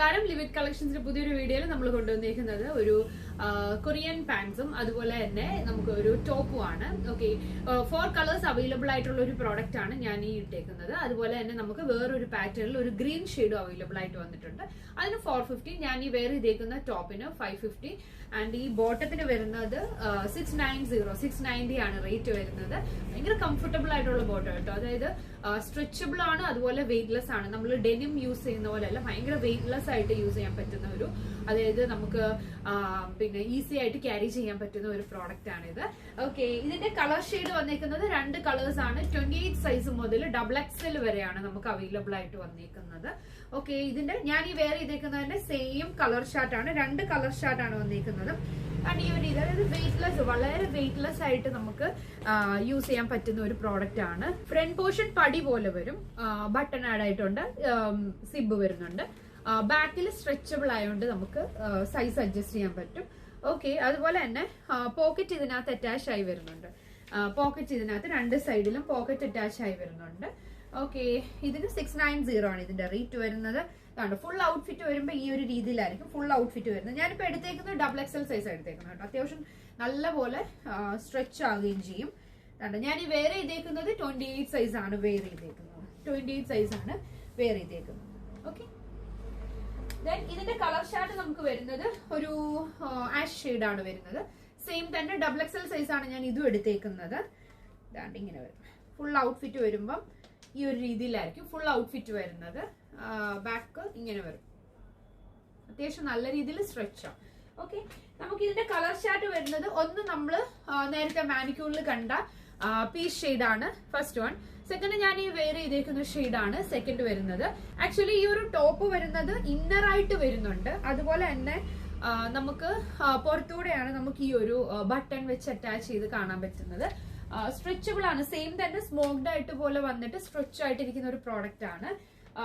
നമസ്കാരം. ലിമിറ്റ് കളക്ഷൻസിന്റെ പുതിയൊരു വീഡിയോയിൽ നമ്മൾ കൊണ്ടുവന്നിരിക്കുന്നത് ഒരു കൊറിയൻ പാൻസും അതുപോലെ തന്നെ നമുക്ക് ഒരു ടോപ്പും ആണ്. ഓക്കെ ഫോർ കളേഴ്സ് അവൈലബിൾ ആയിട്ടുള്ള ഒരു പ്രോഡക്റ്റ് ആണ് ഞാൻ ഈ ഇട്ടേക്കുന്നത്. അതുപോലെ തന്നെ നമുക്ക് വേറൊരു പാറ്റേണിൽ ഒരു ഗ്രീൻ ഷെയ്ഡും അവൈലബിൾ ആയിട്ട് വന്നിട്ടുണ്ട്. അതിന് ഫോർ ഫിഫ്റ്റി ഞാൻ ഈ വേറെ ഇതേക്കുന്ന ടോപ്പിന് ഫൈവ് ഫിഫ്റ്റി ആൻഡ് ഈ ബോട്ടത്തിന് വരുന്നത് six nine zero six ninety ആണ് റേറ്റ് വരുന്നത്. ഭയങ്കര കംഫർട്ടബിൾ ആയിട്ടുള്ള ബോട്ടം കേട്ടോ അതായത് സ്ട്രെച്ചബിൾ ആണ് അതുപോലെ വെയിറ്റ്ലെസ് ആണ്. നമ്മൾ ഡെനിം യൂസ് ചെയ്യുന്ന പോലെ അല്ല ഭയങ്കര വെയിറ്റ്ലെസ് ആയിട്ട് യൂസ് ചെയ്യാൻ പറ്റുന്ന ഒരു അതായത് നമുക്ക് പിന്നെ ഈസി ആയിട്ട് ക്യാരി ചെയ്യാൻ പറ്റുന്ന ഒരു പ്രോഡക്റ്റ് ആണ് ഇത് ഓക്കെ ഇതിന്റെ കളർ ഷെയ്ഡ് വന്നേക്കുന്നത് രണ്ട് കളേഴ്സ് ആണ്. ട്വന്റി എയ്റ്റ് സൈസ് മുതൽ ഡബിൾ എക്സ് എൽ വരെയാണ് നമുക്ക് അവൈലബിൾ ആയിട്ട് വന്നേക്കുന്നത്. ഓക്കെ ഇതിന്റെ ഞാൻ ഈ വേറെ ചെയ്തേക്കുന്നതിന്റെ സെയിം കളർ ഷാർട്ട് ആണ്. രണ്ട് കളർ ഷാർട്ട് ആണ് വന്നേക്കുന്നത്. ആൻഡ് ഈ ഒരു ഇത് അതായത് വെയിറ്റ്ലെസ് വളരെ വെയിറ്റ്ലെസ് ആയിട്ട് നമുക്ക് യൂസ് ചെയ്യാൻ പറ്റുന്ന ഒരു പ്രോഡക്റ്റ് ആണ്. ഫ്രണ്ട് പോർഷൻ പടി പോലെ വരും. ബട്ടൺ ആഡ് ആയിട്ടുണ്ട്. സിബ് വരുന്നുണ്ട്. ബാക്കിൽ സ്ട്രെച്ചബിൾ ആയതുകൊണ്ട് നമുക്ക് സൈസ് അഡ്ജസ്റ്റ് ചെയ്യാൻ പറ്റും. ഓക്കെ അതുപോലെ തന്നെ പോക്കറ്റ് ഇതിനകത്ത് അറ്റാച്ച് ആയി വരുന്നുണ്ട്. പോക്കറ്റ് ഇതിനകത്ത് രണ്ട് സൈഡിലും പോക്കറ്റ് അറ്റാച്ച് ആയി വരുന്നുണ്ട്. ഓക്കെ ഇതിന് സിക്സ് നയൻ സീറോ ആണ് ഇതിന്റെ റേറ്റ് വരുന്നത്. കണ്ടോ ഫുൾ ഔട്ട്ഫിറ്റ് വരുമ്പോൾ ഈ ഒരു രീതിയിലായിരിക്കും ഫുൾ ഔട്ട്ഫിറ്റ് വരുന്നത്. ഞാനിപ്പോൾ എടുത്തേക്കുന്നത് ഡബിൾ എക്സൽ സൈസ് എടുത്തേക്കുന്നത് കേട്ടോ. അത്യാവശ്യം നല്ലപോലെ സ്ട്രെച്ച് ആകുകയും ചെയ്യും. കണ്ടോ ഞാൻ ഈ വേറെ ചെയ്തേക്കുന്നത് ട്വന്റി എയ്റ്റ് സൈസ് ആണ് വേറെ ചെയ്തേക്കുന്നത്. ട്വന്റി എയ്റ്റ് സൈസ് ആണ് വേറെ ചെയ്തേക്കുന്നത്. ഓക്കെ ദെൻ ഇതിന്റെ കളർ ഷാർട്ട് നമുക്ക് വരുന്നത് ഒരു ആഷ് ഷെയ്ഡ് ആണ് വരുന്നത്. സെയിം തന്നെ ഡബിൾ എക്സൽ സൈസ് ആണ് ഞാൻ ഇതും എടുത്തേക്കുന്നത്. ഇതാണ്ട് ഇങ്ങനെ വരും. ഫുൾ ഔട്ട്ഫിറ്റ് വരുമ്പം ഈ ഒരു രീതിയിലായിരിക്കും ഫുൾ ഔട്ട്ഫിറ്റ് വരുന്നത്. ബാക്ക് ഇങ്ങനെ വരും. അത്യാവശ്യം നല്ല രീതിയിൽ സ്ട്രെച്ചാണ് ഓക്കെ നമുക്ക് ഇതിന്റെ കളർ ഷാർട്ട് വരുന്നത് ഒന്ന് നമ്മൾ നേരത്തെ മാനിക്യൂറിൽ കണ്ട പീസ് ഷെയ്ഡാണ് ഫസ്റ്റ് വൺ സെക്കൻഡ് ഞാൻ ഈ വെയർ ചെയ്തേക്കുന്ന ഷെയ്ഡാണ് സെക്കൻഡ് വരുന്നത്. ആക്ച്വലി ഈ ഒരു ടോപ്പ് വരുന്നത് ഇന്നർ ആയിട്ട് വരുന്നുണ്ട്. അതുപോലെ തന്നെ നമുക്ക് പുറത്തൂടെയാണ് നമുക്ക് ഈ ഒരു ബട്ടൺ വെച്ച് അറ്റാച്ച് ചെയ്ത് കാണാൻ പറ്റുന്നത്. സ്ട്രെച്ചബിൾ ആണ്. സെയിം തന്നെ സ്മോക്ഡ് ആയിട്ട് പോലെ വന്നിട്ട് സ്ട്രെച്ച് ആയിട്ടിരിക്കുന്ന ഒരു പ്രോഡക്റ്റ് ആണ്.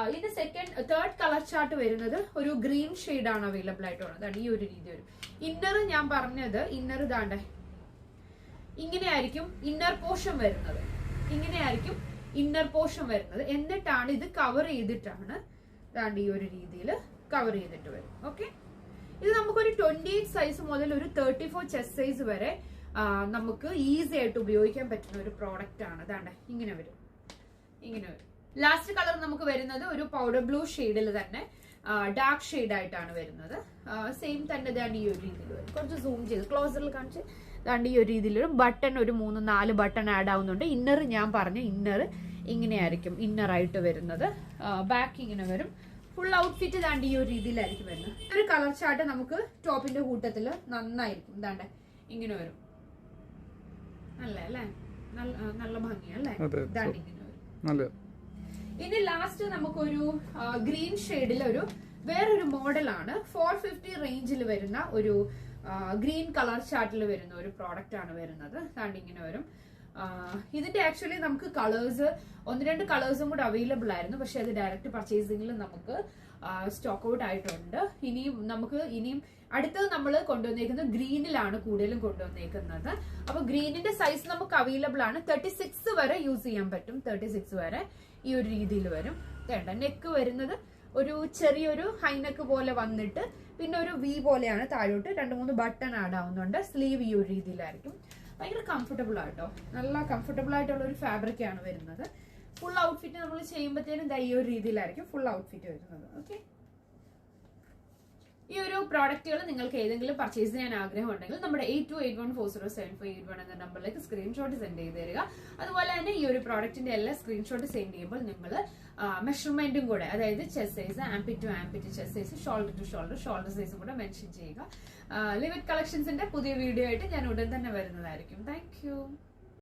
ഇതിന്റെ സെക്കൻഡ് തേർഡ് കളർ ചാർട്ട് വരുന്നത് ഒരു ഗ്രീൻ ആണ് അവൈലബിൾ ആയിട്ടുള്ളത് ഈ ഒരു രീതി ഒരു. ഇന്നർ ഞാൻ പറഞ്ഞത് ഇന്നർ ഇതാണ്ടേ. ഇങ്ങനെയായിരിക്കും ഇന്നർ പോർഷൻ വരുന്നത്. ഇങ്ങനെയായിരിക്കും ഇന്നർ പോർഷൻ വരുന്നത്. എന്നിട്ടാണ് ഇത് കവർ ചെയ്തിട്ടാണ് ദാണ്ട് ഈ ഒരു രീതിയിൽ കവർ ചെയ്തിട്ട് വരും ഓക്കെ ഇത് നമുക്കൊരു ട്വന്റി എയ്റ്റ് സൈസ് മുതൽ ഒരു തേർട്ടി ഫോർ ചെസ് സൈസ് വരെ നമുക്ക് ഈസി ആയിട്ട് ഉപയോഗിക്കാൻ പറ്റുന്ന ഒരു പ്രോഡക്റ്റ് ആണ്. ദാണ്ട് ഇങ്ങനെ വരും. ഇങ്ങനെ വരും. ലാസ്റ്റ് കളർ നമുക്ക് വരുന്നത് ഒരു പൗഡർ ബ്ലൂ ഷെയ്ഡിൽ തന്നെ ഡാർക്ക് ഷെയ്ഡ് ആയിട്ടാണ് വരുന്നത്. സെയിം തന്നെ ദാണ്ട് ഈ ഒരു രീതിയിൽ വരും. കുറച്ച് സൂം ചെയ്ത് ക്ലോസറിൽ കാണിച്ച് ദാണ്ട് ഈ ഒരു രീതിയിലൊരു ബട്ടൺ ഒരു മൂന്ന് നാല് ബട്ടൺ ആഡ് ആവുന്നുണ്ട്. ഇന്നർ ഞാൻ പറഞ്ഞ ഇന്നർ ഇങ്ങനെയായിരിക്കും ഇന്നർ ആയിട്ട് വരുന്നത്. ബാക്ക് ഇങ്ങനെ വരും. ഫുൾ ഔട്ട്ഫിറ്റ് ദാണ്ട് ഈ ഒരു രീതിയിലായിരിക്കും വരുന്നത്. ഒരു കളർ ചാർട്ട് നമുക്ക് ടോപ്പിന്റെ കൂട്ടത്തിൽ നന്നായിരിക്കും. ദാണ്ട് ഇങ്ങനെ വരും. നല്ല അല്ലേ? നല്ല ഭംഗിയാണ് ഭംഗിയല്ലേ അതെ, ദാണ്ട് ഇങ്ങനെ വരും. നല്ല. ഇനി ലാസ്റ്റ് നമുക്കൊരു ഗ്രീൻ ഷെയ്ഡിൽ ഒരു വേറൊരു മോഡലാണ്. ഫോർ ഫിഫ്റ്റി റേഞ്ചിൽ വരുന്ന ഒരു ഗ്രീൻ കളർ ചാർട്ടിൽ വരുന്ന ഒരു പ്രോഡക്റ്റ് ആണ് വരുന്നത്. താണ്ട് ഇങ്ങനെ വരും. ഇതിന്റെ ആക്ച്വലി നമുക്ക് കളേഴ്സ് ഒന്ന് രണ്ട് കളേഴ്സും കൂടെ അവൈലബിൾ ആയിരുന്നു. പക്ഷെ അത് ഡയറക്റ്റ് പർച്ചേസിംഗിൽ നമുക്ക് സ്റ്റോക്ക് ഔട്ട് ആയിട്ടുണ്ട്. ഇനിയും നമുക്ക് ഇനിയും അടുത്തത് നമ്മൾ കൊണ്ടുവന്നേക്കുന്നത് ഗ്രീനിലാണ് കൂടുതലും കൊണ്ടുവന്നേക്കുന്നത്. അപ്പൊ ഗ്രീനിന്റെ സൈസ് നമുക്ക് അവൈലബിൾ ആണ്. തേർട്ടി സിക്സ് വരെ യൂസ് ചെയ്യാൻ പറ്റും. തേർട്ടി സിക്സ് വരെ ഈ ഒരു രീതിയിൽ വരും. വേണ്ട നെക്ക് വരുന്നത് ഒരു ചെറിയൊരു ഹൈനക്ക് പോലെ വന്നിട്ട് പിന്നെ ഒരു വി പോലെയാണ് താഴോട്ട് രണ്ട് മൂന്ന് ബട്ടൺ ആഡ് ആവുന്നുണ്ട്. സ്ലീവ് ഈ ഒരു രീതിയിലായിരിക്കും. ഭയങ്കര കംഫർട്ടബിൾ ആട്ടോ. നല്ല കംഫർട്ടബിൾ ആയിട്ടുള്ള ഒരു ഫാബ്രിക് ആണ് വരുന്നത്. ഫുൾ ഔട്ട്ഫിറ്റ് നമ്മൾ ചെയ്യുമ്പോഴത്തേനും ഈ ഒരു രീതിയിലായിരിക്കും ഫുൾ ഔട്ട്ഫിറ്റ് വരുന്നത്. ഓക്കെ ഈ ഒരു പ്രോഡക്റ്റുകൾ നിങ്ങൾക്ക് ഏതെങ്കിലും പർച്ചേസ് ചെയ്യാൻ ആഗ്രഹം ഉണ്ടെങ്കിൽ നമ്മുടെ eight two eight one four zero seven five eight one എന്ന നമ്പറിലേക്ക് സ്ക്രീൻഷോട്ട് സെൻഡ് ചെയ്ത് തരിക. അതുപോലെ തന്നെ ഈ ഒരു പ്രോഡക്റ്റിന്റെ എല്ലാ സ്ക്രീൻഷോട്ട് സെൻഡ് ചെയ്യുമ്പോൾ നിങ്ങൾ മെഷർമെന്റും കൂടെ അതായത് chest size armpit to armpit to chest size shoulder to shoulder shoulder സൈസും കൂടെ മെൻഷൻ ചെയ്യുക. ലിമിറ്റ് കളക്ഷൻസിന്റെ പുതിയ വീഡിയോ ആയിട്ട് ഞാൻ ഉടൻ തന്നെ വരുന്നതായിരിക്കും. താങ്ക്